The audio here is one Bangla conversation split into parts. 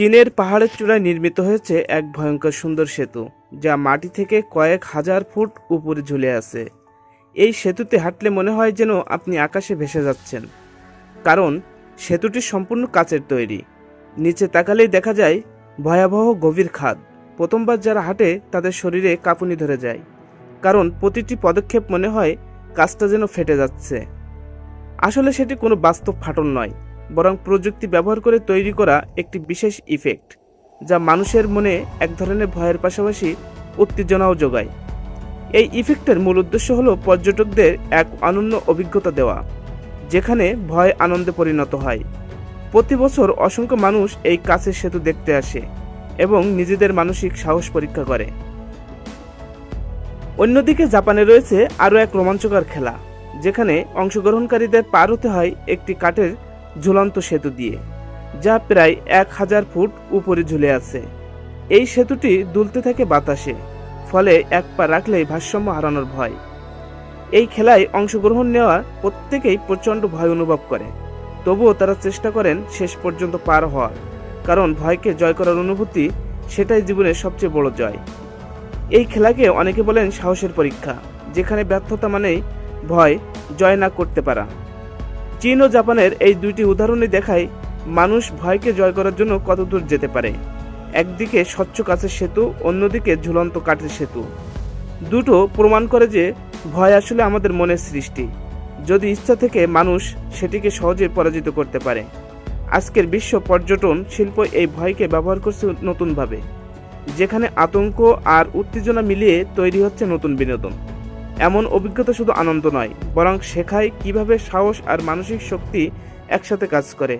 চীনের পাহাড়ের চূড়ায় নির্মিত হয়েছে এক ভয়ঙ্কর সুন্দর সেতু, যা মাটি থেকে কয়েক হাজার ফুট উপরে ঝুলে আছে। এই সেতুতে হাঁটলে মনে হয় যেন আপনি আকাশে ভেসে যাচ্ছেন, কারণ সেতুটি সম্পূর্ণ কাচের তৈরি। নিচে তাকালেই দেখা যায়, ভয়াবহ গভীর খাদ। প্রথমবার যারা হাঁটে, তাদের শরীরে কাঁপুনি ধরে যায়, কারণ প্রতিটি পদক্ষেপ মনে হয় কাজটা যেন ফেটে যাচ্ছে। আসলে সেটি কোনো বাস্তব ফাটল নয় বরং প্রযুক্তি ব্যবহার করে তৈরি করা একটি বিশেষ ইফেক্ট যা মানুষের মনে এক ধরনের ভয়ের পাশাপাশি উত্তেজনাও যোগায়। এই ইফেক্টের মূল উদ্দেশ্য হলো পর্যটকদের এক অনন্য অভিজ্ঞতা দেওয়া, যেখানে ভয় আনন্দে পরিণত হয়। প্রতি বছর অসংখ্য মানুষ এই কাছের সেতু দেখতে আসে এবং নিজেদের মানসিক সাহস পরীক্ষা করে। অন্যদিকে জাপানে রয়েছে আরও এক রোমাঞ্চকর খেলা, যেখানে অংশগ্রহণকারীদের পার হতে হয় একটি কাঠের ঝুলন্ত সেতু দিয়ে, যা প্রায় এক হাজার ফুট উপরে ঝুলে আছে। এই সেতুটি দুলতে থাকে বাতাসে, ফলে এক পা রাখলেই ভারসাম্য হারানোর ভয়। এই খেলায় অংশগ্রহণ নেওয়া প্রত্যেকেই প্রচণ্ড ভয় অনুভব করে। তবুও তারা চেষ্টা করেন শেষ পর্যন্ত পার হওয়ার, কারণ ভয়কে জয় করার অনুভূতি সেটাই জীবনের সবচেয়ে বড় জয়। এই খেলাকে অনেকে বলেন সাহসের পরীক্ষা, যেখানে ব্যর্থতা মানেই ভয়, জয় না করতে পারা। চীন ও জাপানের এই দুইটি উদাহরণই দেখায় মানুষ ভয়কে জয় করার জন্য কতদূর যেতে পারে। একদিকে স্বচ্ছ কাছের সেতু, অন্যদিকে ঝুলন্ত কাঠের সেতু। দুটো প্রমাণ করে যে ভয় আসলে আমাদের মনের সৃষ্টি। যদি ইচ্ছা থেকে মানুষ সেটিকে সহজে পরাজিত করতে পারে। আজকের বিশ্ব পর্যটন শিল্প এই ভয়কে ব্যবহার করছে নতুনভাবে। যেখানে আতঙ্ক আর উত্তেজনা মিলিয়ে তৈরি হচ্ছে নতুন বিনোদন। এমন অভিজ্ঞতা শুধু আনন্দ নয়, বরং শেখায় কীভাবে সাহস আর মানসিক শক্তি একসাথে কাজ করে।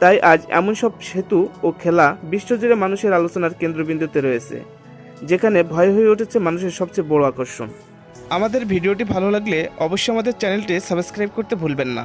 তাই আজ এমন সব সেতু ও খেলা বিশ্বজুড়ে মানুষের আলোচনার কেন্দ্রবিন্দুতে রয়েছে, যেখানে ভয় হয়ে উঠেছে মানুষের সবচেয়ে বড় আকর্ষণ। আমাদের ভিডিওটি ভালো লাগলে অবশ্যই আমাদের চ্যানেলটি সাবস্ক্রাইব করতে ভুলবেন না।